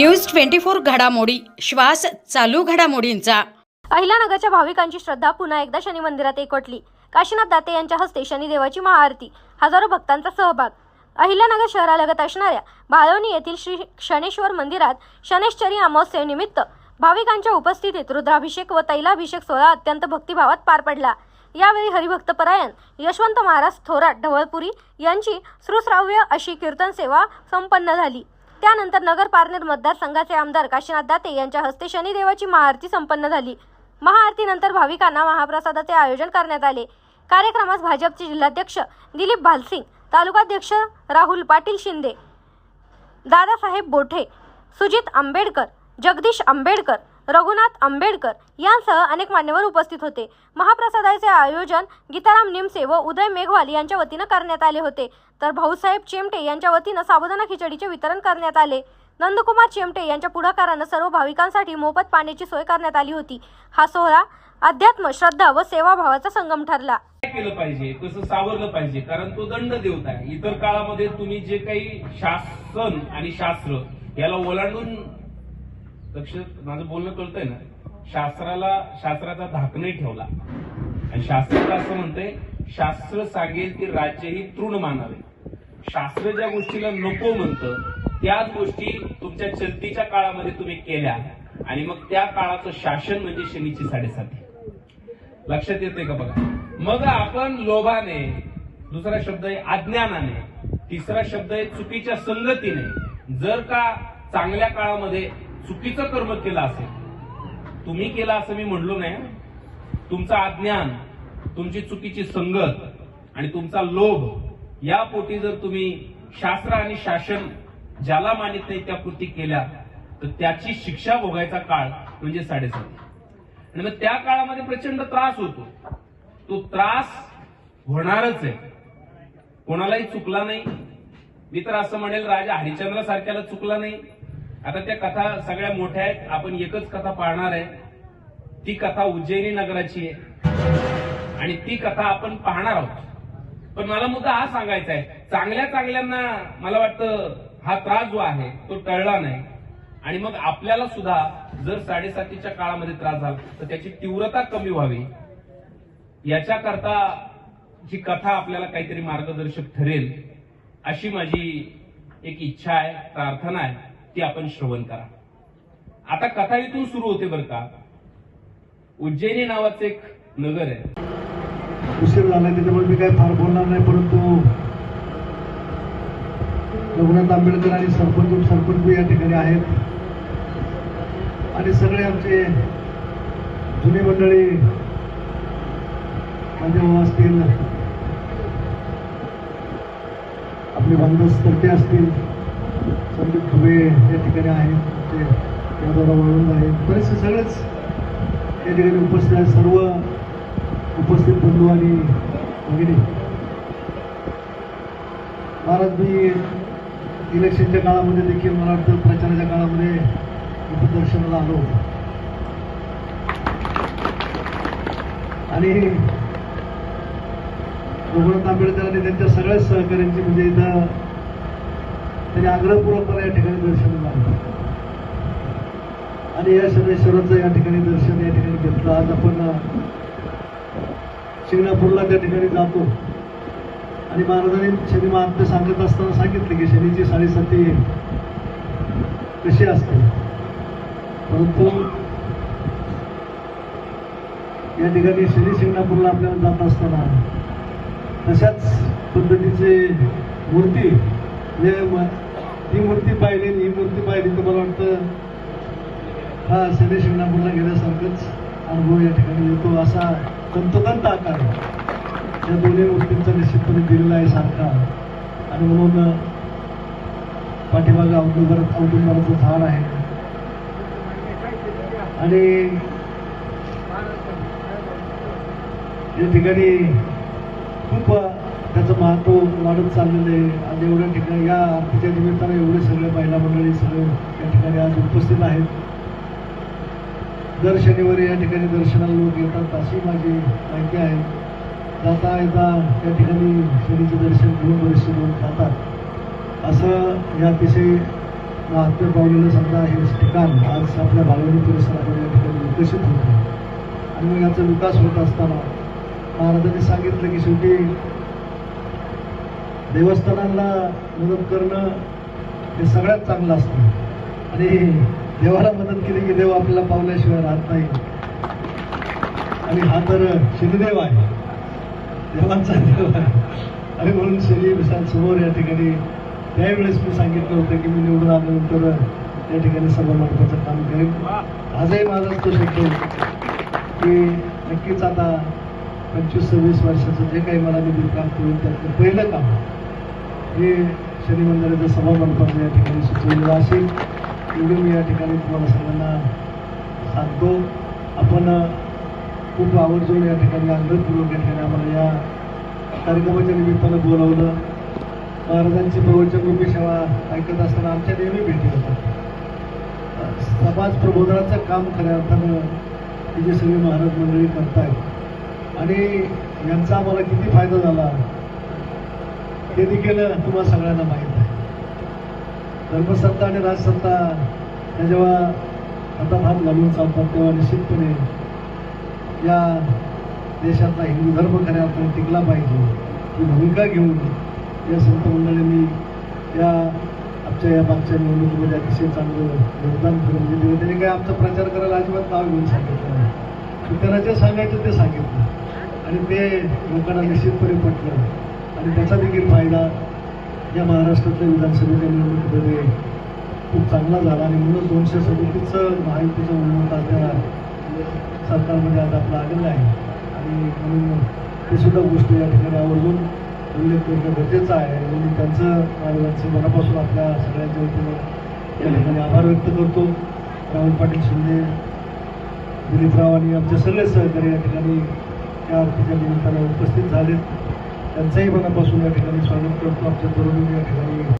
News twenty four घडामोडी. श्वास चालू घडामोडींचा. अहिल्यानगरच्या भाविकांची श्रद्धा पुन्हा एकदा शनी मंदिरात एकवटली. काशीनाथ दाते यांच्या हस्ते शनिदेवाची महाआरती हजारो भक्तांचा सहभाग. अहिल्यानगर शहरालगत असणाऱ्या बाळवणी येथील श्री शनेश्वर मंदिरात शनेश्वरी अमावस्येनिमित्त भाविकांच्या उपस्थितीत रुद्राभिषेक व तैलाभिषेक सोहळा अत्यंत भक्तिभावात पार पडला. यावेळी हरिभक्त परायण यशवंत महाराज थोरात ढवळपुरी यांची सुश्राव्य अशी कीर्तन सेवा संपन्न झाली. त्यानंतर नगर पारनेर मतदारसंघाचे आमदार काशीनाथ दाते यांच्या हस्ते शनिदेवाची महाआरती संपन्न झाली. महाआरतीनंतर भाविकांना महाप्रसादाचे आयोजन करण्यात आले. कार्यक्रमास भाजपचे जिल्हाध्यक्ष दिलीप भालसिंग तालुकाध्यक्ष राहुल पाटील शिंदे दादासाहेब बोठे सुजित आंबेडकर जगदीश आंबेडकर रघुनाथ आंबेडकर यांसह अनेक मान्यवर उपस्थित होते. महाप्रसादाचे आयोजन गीताराम निमसे व उदय मेघवाल यांच्या वतीनं करण्यात आले होते. तर भाऊसाहेब चेमटे यांच्या वतीनं साबुदाणा खिचडीचे वितरण करण्यात आले. नंदकुमार चेमटे यांच्या पुढाकारानं सर्व भाविकांसाठी मोफत पाण्याची सोय करण्यात आली होती. हा सोहळा अध्यात्म श्रद्धा व सेवाभावाचा संगम ठरला. केलं पाहिजे? कसं सावरलं पाहिजे? कारण तो दंड देवता आहे. इतर काळामध्ये तुम्ही जे काही शासन आणि शास्त्र याला ओलांडून लक्ष माझं बोलणं कळतंय ना? शास्त्राला शास्त्राचा धाक ठेवला. आणि शास्त्राला असं म्हणतंय शास्त्र सांगेल की राज्य ही तृण मानावे. शास्त्र ज्या गोष्टीला नको म्हणतं त्याच गोष्टी तुमच्या चलतीच्या काळामध्ये तुम्ही केल्या. आणि मग त्या काळाचं शासन म्हणजे शनीची साडेसाती. लक्षात येते का बघा? मग आपण लोभाने दुसरा शब्द आहे अज्ञानाने तिसरा शब्द आहे चुकीच्या संगतीने. जर का चांगल्या काळामध्ये चुकीचं कर्म केलं असेल. तुम्ही केलं असं मी म्हणलो नाही. तुमचं अज्ञान तुमची चुकीची संगत आणि तुमचा लोभ या पोटी जर तुम्ही शास्त्र आणि शासन ज्याला मानित नाही त्या कृती केल्या तर त्याची शिक्षा भोगायचा काळ म्हणजे साडेसात. आणि मग त्या काळामध्ये प्रचंड त्रास होतो. तो त्रास होणारच आहे. कोणालाही चुकला नाही. मी तर असं म्हणेल राजा हरिचंद्र सारख्याला चुकला नाही. आता त्या कथा सगळ्या मोठ्या आहेत. आपण एकच कथा पाहणार आहे. ती कथा उज्जैनी नगराची आहे. आणि ती कथा आपण पाहणार आहोत. पण मला मुद्दा हा सांगायचा आहे. चांगल्या चांगल्यांना मला वाटतं हा त्रास जो आहे तो टळला नाही. आणि मग आपल्याला सुद्धा जर साडेसातीच्या काळामध्ये त्रास झाला तर त्याची तीव्रता कमी व्हावी. याच्याकरता ही कथा आपल्याला काहीतरी मार्गदर्शक ठरेल अशी माझी एक इच्छा आहे प्रार्थना आहे. ती आपण श्रवण करा. आता कथा इथून सुरू होते बरं का. उज्जैनी नावाचं एक नगर आहे. उशीर झाला त्याच्यामुळे मी काही फार बोलणार नाही परंतु रघुनाथ आंबेडकर आणि सरपंच सरपंच या ठिकाणी आहेत. आणि सगळे आमचे जुनी मंडळी माझे भाऊ असतील आपले बांधस असतील संदीप खुबे या ठिकाणी आहेत. ते यादवराव वळून आहेत बरेचसे सगळेच या ठिकाणी उपस्थित आहेत. सर्व उपस्थित बंधू आणि भगिनी. महाराज मी इलेक्शनच्या काळामध्ये देखील मला वाटतं प्रचाराच्या काळामध्ये इथं दर्शनाला आलो होतो. आणि रघुनाथ आंबेडकर आणि त्यांच्या सगळ्याच सहकाऱ्यांची म्हणजे इथं त्यांनी आग्रहपूर्वकपणे या ठिकाणी दर्शन आलं आणि या शनेश्वराचं या ठिकाणी दर्शन या ठिकाणी घेतलं. आज आपण शिंगणापूरला त्या ठिकाणी जातो. आणि महाराजांनी शनी महात्म्य सांगत असताना सांगितलं की शनीची साडेसाती कशी असते? परंतु या ठिकाणी शनी शिंगणापूरला आपल्याला जात असताना तशाच पद्धतीचे मूर्ती म्हणजे मूर्ती पाहिली ही मूर्ती पाहिली तर मला वाटतं हा शनी शिंगणापूरला गेल्यासारखंच अनुभव या ठिकाणी येतो असा तंतोतंत आकार या दोन्ही मूर्तींचा निश्चितपणे दिलेला आहे सारखा. आणि म्हणून पाठीमागं औदुंबर औदुंबराचं झाड आहे. आणि या ठिकाणी खूप त्याचं महत्त्व वाढत चाललेलं आहे. आणि एवढ्या ठिकाणी या आरतीच्या निमित्तानं एवढे सगळे महिला मंडळी सगळे या ठिकाणी आज उपस्थित आहेत. दर शनिवारी या ठिकाणी दर्शनाला लोक येतात अशी माझी माहिती आहे. जाता येता या ठिकाणी शनीचे दर्शन घेऊन बरेचसे लोक जातात. असं या अतिशय महात्म्य पावलेलं समजा हे ठिकाण आज आपल्या बालवणी परिसरामध्ये या ठिकाणी विकसित होतं. आणि मग याचा विकास होत असताना महाराजांनी सांगितलं की शेवटी देवस्थानांना मदत करणं हे सगळ्यात चांगलं असतं. आणि देवाला मदत केली की देव आपल्याला पावल्याशिवाय राहत नाही. आणि हा तर शनिदेव आहे. देवांचा देव आहे. आणि म्हणून शनी विशाल समोर या ठिकाणी त्यावेळेस मी सांगितलं होतं की मी निवडून आल्यानंतर या ठिकाणी सभा मार्फाचं काम करेन. आजही माझाच तो शक्य की नक्कीच आता पंचवीस सव्वीस वर्षाचं जे काही मला निधी प्राप्त होईल त्यातलं पहिलं काम हे शनी मंदिराच्या सभा या ठिकाणी सुचवलेलं असेल. एवढं मी या ठिकाणी तुम्हाला सगळ्यांना सांगतो. आपण खूप आवर्जून या ठिकाणी आग्रहपूर्वक या ठिकाणी आम्हाला या कार्यक्रमाच्या निमित्तानं बोलावलं. महाराजांची प्रवचन रूपी सेवा ऐकत असताना आमच्या नेहमी भेटी होतात. समाज प्रबोधनाचं काम खऱ्या अर्थानं हे जे सगळे महाराज मंडळी करतायत. आणि यांचा आम्हाला किती फायदा झाला? हे देखील तुम्हाला सगळ्यांना माहीत आहे. धर्मसत्ता आणि राजसत्ता या जेव्हा हातात हात घालून चालतात तेव्हा निश्चितपणे या देशातला हिंदू धर्म खऱ्या अर्थाने टिकला पाहिजे. ही भूमिका घेऊन या संत मंडळींनी या आमच्या या मागच्या निवडणुकीमध्ये अतिशय चांगलं योगदान करून दिले. त्यांनी काय आमचा प्रचार करायला अजिबात नाव घेऊन सांगितलं नाही. त्यांना जे सांगायचं ते सांगितलं. आणि ते लोकांना निश्चितपणे पटलं. आणि त्याचा देखील फायदा या महाराष्ट्रातल्या विधानसभेच्या निवडणुकीमध्ये खूप चांगला झाला. आणि म्हणून दोनशे सदतीसचं महायुतीचं उमेदवार आज सरकारमध्ये आज आपलं आलेलं आहे. आणि म्हणून ते सुद्धा गोष्टी या ठिकाणी आवर्जून उल्लेख करणं गरजेचं आहे. म्हणून त्यांचं महाराजांचं मनापासून आपल्या सगळ्यांच्या वतीनं या ठिकाणी आभार व्यक्त करतो. राहुल पाटील शिंदे दिलीपराव आणि आमचे सगळे सहकारी या ठिकाणी या ठिकाणी निमित्तानं उपस्थित झालेत. त्यांचंही मनापासून या ठिकाणी स्वागत करतो. आमच्या तरुणांनी या ठिकाणी